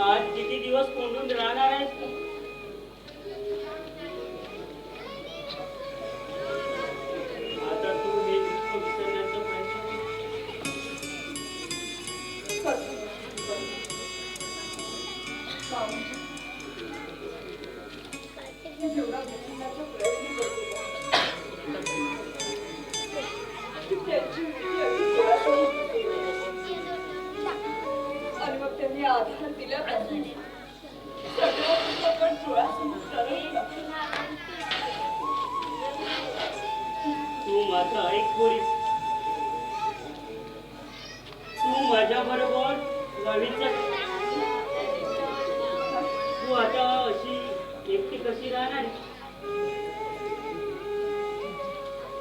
आज किती दिवस कोंडून राहणार आहेस तू माझं ऐक पोरी तू माझ्या बरोबर तू आता अशी एकटी कशी राहणार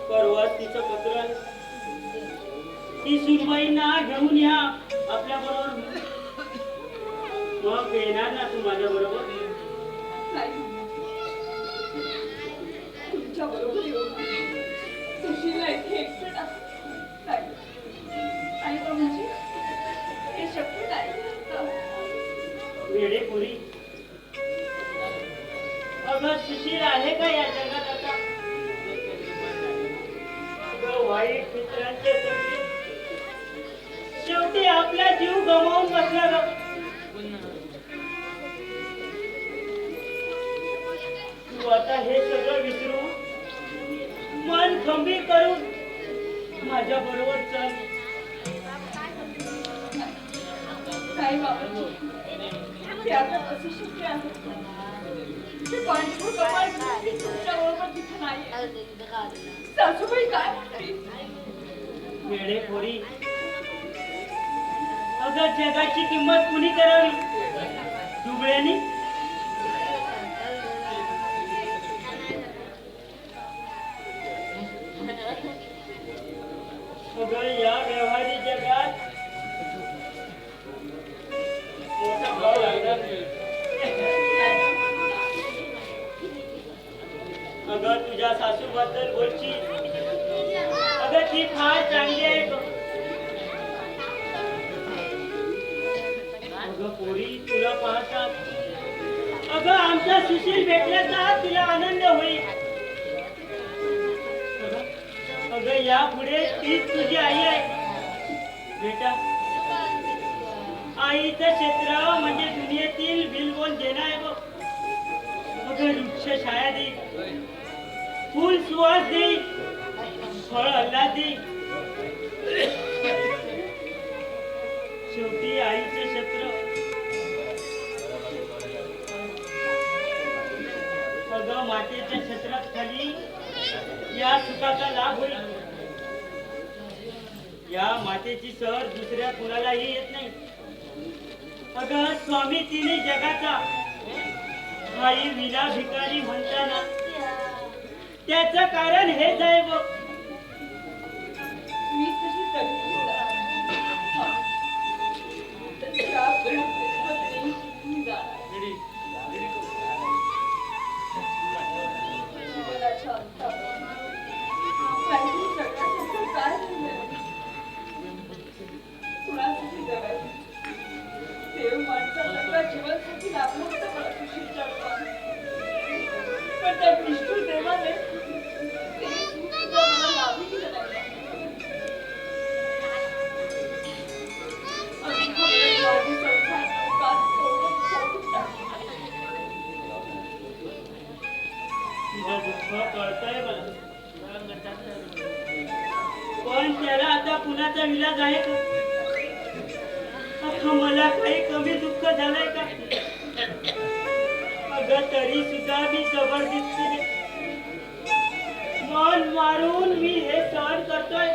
परवा तिचं पत्र आलं. ती सुनबाईंना घेऊन या आपल्या बरोबर मग येणार ना तू माझ्या बरोबर. तुमच्या बरोबर येऊन सुशीला इथे एकटं. आणि म्हणजे हे शक्य नाही. वेडे पुरी. अगं सुशील आहे का या जगात आता? अगं वाईट मित्रांचे संगती. शेवटी आपला जीव गमावून बसला ग. हे सगळं मन खंबीर करून माझ्या बरोबर चल. नाही बाबा ते आता कसं शक्य आहे. ते पांढरं कपाळ घेऊन तुमच्या बरोबर तिथे नाही सासूबाई काय वेडे पोरी अगं जगाची किंमत कुणी करावी? दुबळ्यानी? अगं या व्यवहारी जगात. मोठा भाव लागणार अगं तुझ्या सासूबद्दल बोलची अगं ती फार चांगली आहे ग. अगं पोरी तुला पाहतात अगं आमच्या सुशील भेटल्याचा तुला आनंद होईल. अगं या पुढे तीच तुझी आई आहे. बेटा आईचं क्षेत्र म्हणजे दुनियेतील बिलबोल देणं आहे बघ. अगं वृक्ष छाया दे. फुल सुवास दे. फळ आल्हादी शेवटी आईचे क्षेत्र. अगं मातेच्या क्षेत्रात खाली या सुखाचा लाभ होईल. या मातेची सर दुसऱ्या कुणालाही येत नाही. अगं स्वामी तिने जगाचा आई विना भिकारी म्हणताना त्याचं कारण हेच आहे बघ. अगं तरी सुद्धा मी जबरदस्तीने मन मारून मी हे सहन करतोय.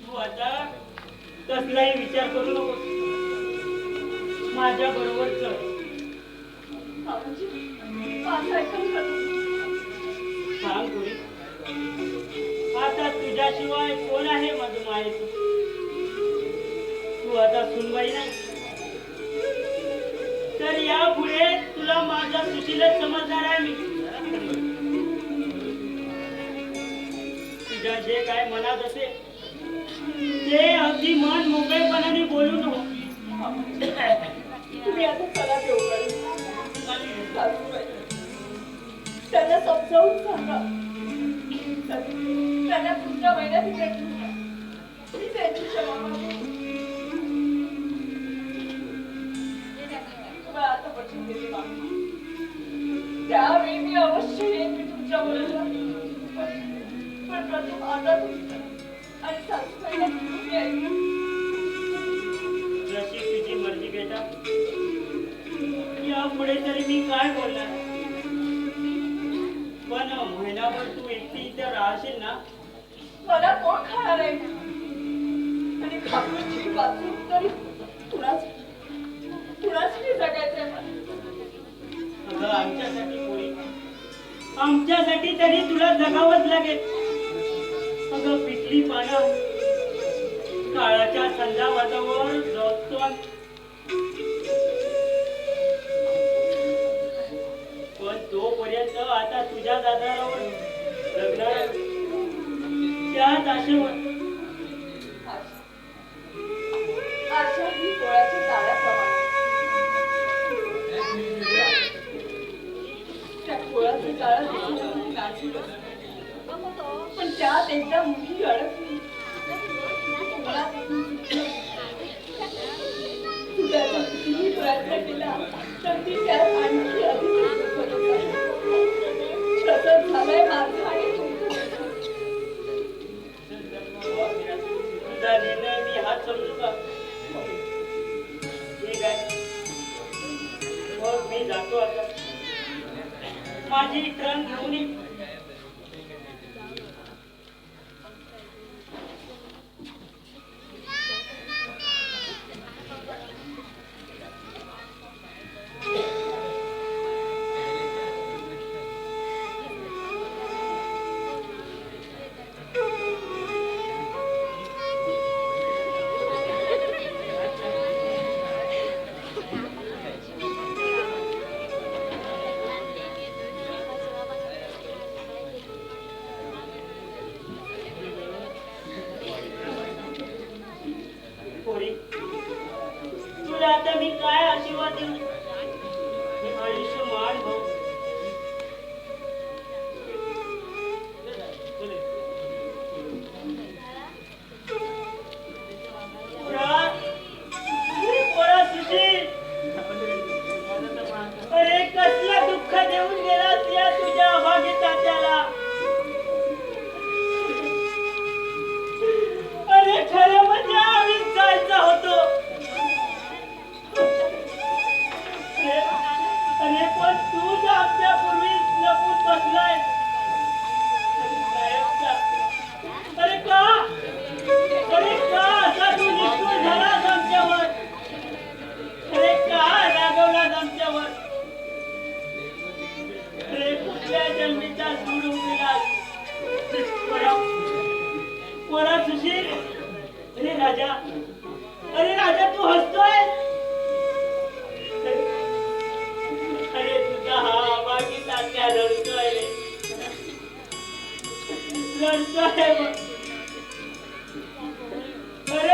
तू आता कसलाही विचार करू नको माझ्या बरोबर चल. सांग आता तुझ्याशिवाय कोण आहे माझं मायेचं तू आता सुनवाई नाही. तर तुला माझ्या सुशीलच समजणार आहे मी. तुझ्या जे काय मनात असे ते अगदी मन मोकळेपणाने बोलू नको हो. तुम्ही आता चला देवकडे त्यांना समजावून सांगा. त्यांना तुमच्या महिन्यात मी त्यांची क्षमा मागते. त्यावेळी मी अवश्य येईन मी तुमच्या बरोबर पण पण प्रथम आता तुमच्या आणि सासूबाईला घेऊन यायचं. जशी तुझी मर्जी बेटा. यापुढे तरी मी काय बोलणार? पण महिनाभर तू एकटी इथे राहशील ना? मला कोण खाणार आहे? आणि जीव वाचून तरी कुणाच कुणासाठी जगायचंय. मला आमच्यासाठी कोणी? आमच्यासाठी तरी तुला जगावंच लागेल. अगं पिकली पानं. काळाच्या संधावातावर जगतो पण तोपर्यंत आता तुझ्या दादारावर लग्न त्याच आशेवर. पण त्यात एकदा मुठी अडकली. पोळा कितीही प्रयत्न केला तर ती त्यात आणखी अधिक तसंच झालंय माझं आणि मी हात समजू का ठीक आहे मग मी जातो आता. माझी ट्रन घेऊन आता मी काय आशीर्वाद देऊ? आयुष्यमान भाऊ.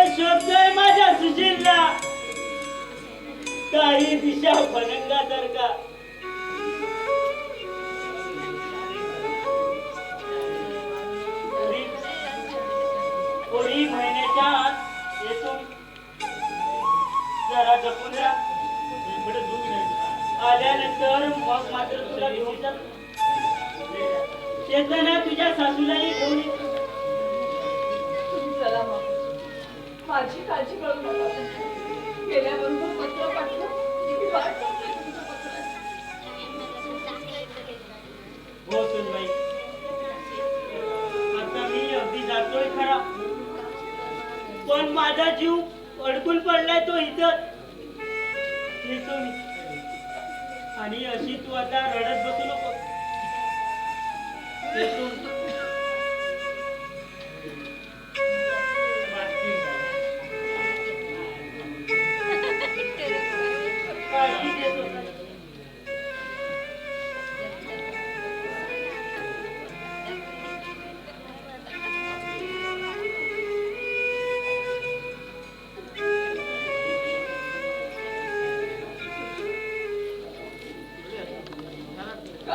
शोधतोय माझ्या सुशीलला. काही दिशा फलंगासारखा पोरी पोरी महिन्याच्या आत येतो. जरा जपून राहा. आल्यानंतर मग मात्र तुला घेऊन जा. येताना तुझ्या सासूलाही घेऊन चला मग माझी काळजी करू नका गेल्याबरोबर पत्र पाठवा मी वाट बघते हो सुनबाई. आता मी अगदी जातोय खरा. पण माझा जीव अडकून पडलाय तो इथं. आणि अशी तू आता रडत बसू नको.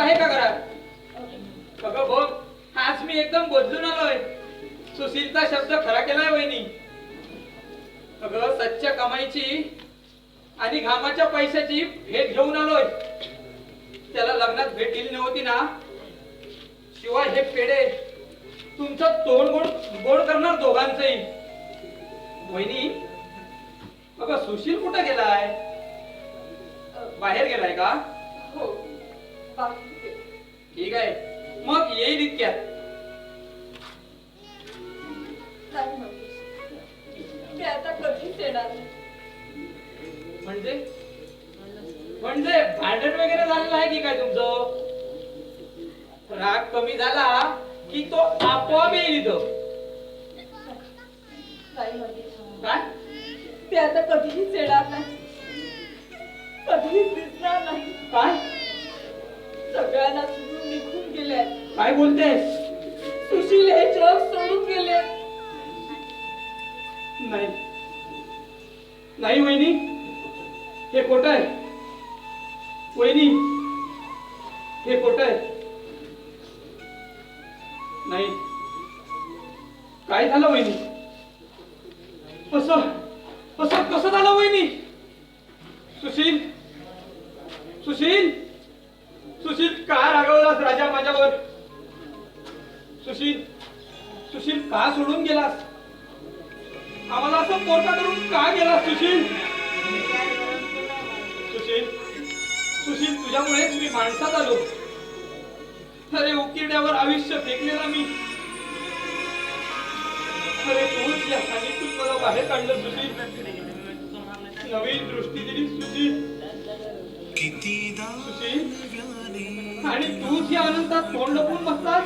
आहे का घरात? अगं बघ आज मी एकदम बदलून आलोय. सुशीलचा शब्द खरा केलाय वहिनी. अगं सच्च्या कमाईची आणि घामाच्या पैशाची भेट घेऊन आलोय. त्याला लग्नात भेट दिली नव्हती ना? शिवाय हे पेढे तुमचं तोंड गोड गोड करणार दोघांचंही. वहिनी अगं सुशील कुठं गेलाय? बाहेर गेलाय का? ठीक आहे. मग येईल इतक्यात. महेश. ते आता कधीच येणार नाही. म्हणजे? म्हणजे भांडण वगैरे झालेलं आहे की काय तुमचं? राग कमी झाला की तो आपोआप येईल इथं. काय? ते आता कधीच येणार नाही. कधीच दिसणार काय बोलते सुशील हे जग सोडून गेले. नाही. नाही वहिनी. हे खोट आहे. वहिनी. हे खोट आहे. नाही. काय झालं वहिनी? कसं? कसं कसं झालं वहिनी? सुशील? सुशील? सुशील का रागवलास राजा माझ्यावर? सुशील सुशील का सोडून गेलास? आम्हाला असं पोटा करून का गेला सुशील? सुशील सुशील तुझ्यामुळेच मी माणसात आलो. अरे उकिरड्यावर आयुष्य फेकलेला मी. अरे तूच या सांगितून मला बाहेर काढलं सुशील. नवीन दृष्टी दिली सुशील कितीदा सुशील आणि तूच या आनंदात तोंड लपून बसतात.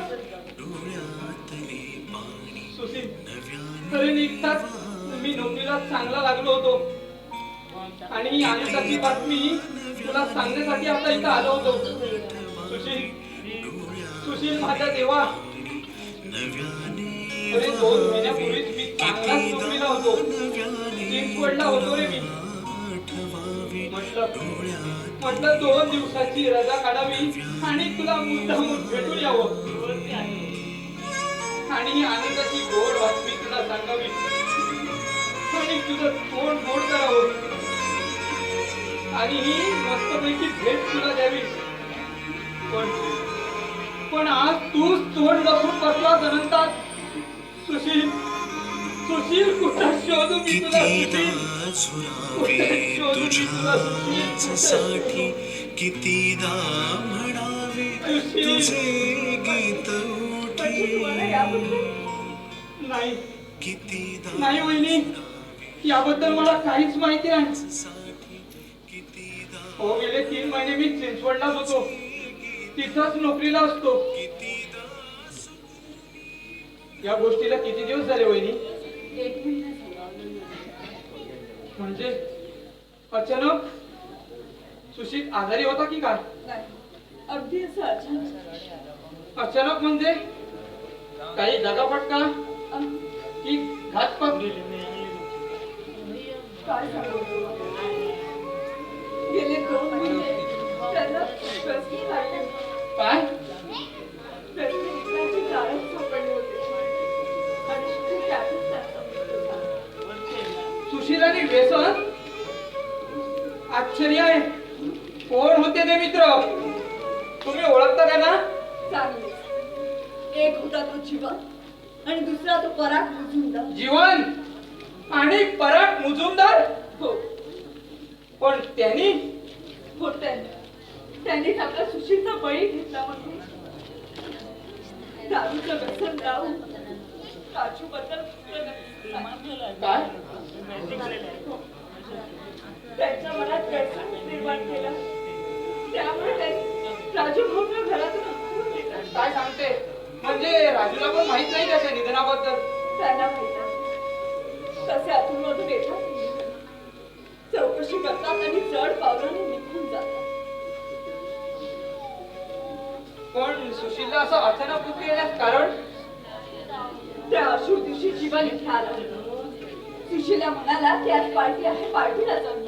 सुशील नव्याने निघताच मी नोकरीला चांगला लागलो होतो. आणि आनंदाची बातमी तुला सांगण्यासाठी आता इथं आलो होतो. सुशील सुशील माझ्या देवा. अरे दोन महिन्यापूर्वीच मी चांगलाच नोकरीला होतो. चिंचवडला होतो रे मी. म्हटलं म्हटलं दोन दिवसाची रजा काढावी आणि तुला मुद्दाम भेटून यावं. आणि आनंदाची गोड बातमी तुला सांगावी. आणि तुझं तोंड गोड करावं. आणि ही मस्तपैकी भेट तुला द्यावी. पण पण आज तूच तोंड लपून बसला अनंतात. सुशील सुशील कुठं शोधू मी तुला कितीदा म्हणावे तुझे गीत नाही. कितीदा नाही वहिनी याबद्दल मला काहीच माहिती नाही. हो गेले तीन महिने मी चिंचवडलाच होतो. तिथंच नोकरीला असतो. या गोष्टीला किती दिवस झाले वहिनी? एक. म्हणजे अचानक सुशील आजारी होता की काय? अगदी असं अचानक. अचानक म्हणजे काही दगाफटका की घातपात काय? गेले दोन महिने. काय? आणि व्यसन आश्चर्य आहे. कोण होते ते मित्र? तुम्ही ओळखता का ना चांगले. एक होता तो जीवन आणि दुसरा तो पराग मुजुमदार. जीवन आणि पराग मुजुमदार? हो. पण त्यांनी? हो त्यांनी. त्यांनीच आपल्या सुशीलचा बळी घेतला म्हणजे दारूचं व्यसन लावून राजू बद्दल काय? त्यांच्या मनात गैरसमज निर्माण केला. त्यामुळे राजू भाऊला घरातून. काय सांगते? म्हणजे राजूला पण माहीत नाही त्याच्या निधनाबद्दल. त्यांना माहीत. तसे आतूनमधून येतात. चौकशी करतात आणि जड पावलाने निघून जातात. पण सुशीलला असं अचानक येण्यास कारण? त्या अशुभ दिवशी जीवन इथे आलं सुशीला म्हणाला की आज पार्टी आहे पार्टीला जाऊन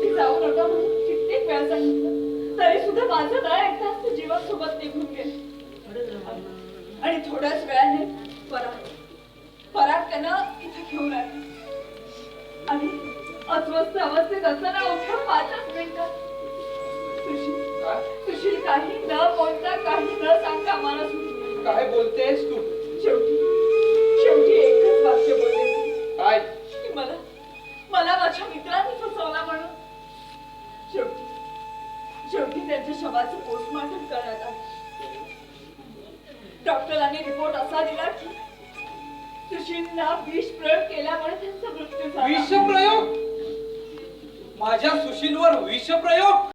मी जाऊ नका म्हणून कित्येक वेळा सांगितलं. तरी सुद्धा माझं न ऐकताच ते जीवन सोबत निघून गेले. आणि थोड्याच वेळाने पराग पराग त्यांना इथे घेऊन आले. आणि अस्वस्थ अवस्थेत असताना उठून पाचच मिनिटात सुशील सुशील काही न बोलता काही न सांगता मला सुद्धा काय बोलतेस तू? शेवटी शेवटी एकच वाक्य बोलले काय? की मला मला माझ्या मित्रांनी फसवला म्हणून. शेवटी शेवटी त्यांच्या शवाचं पोस्टमॉर्टम करण्यात आलं. डॉक्टरांनी रिपोर्ट असा दिला की सुशीलला विष प्रयोग केल्यामुळे त्यांचा मृत्यू झाला. विषप्रयोग माझ्या सुशीलवर विषप्रयोग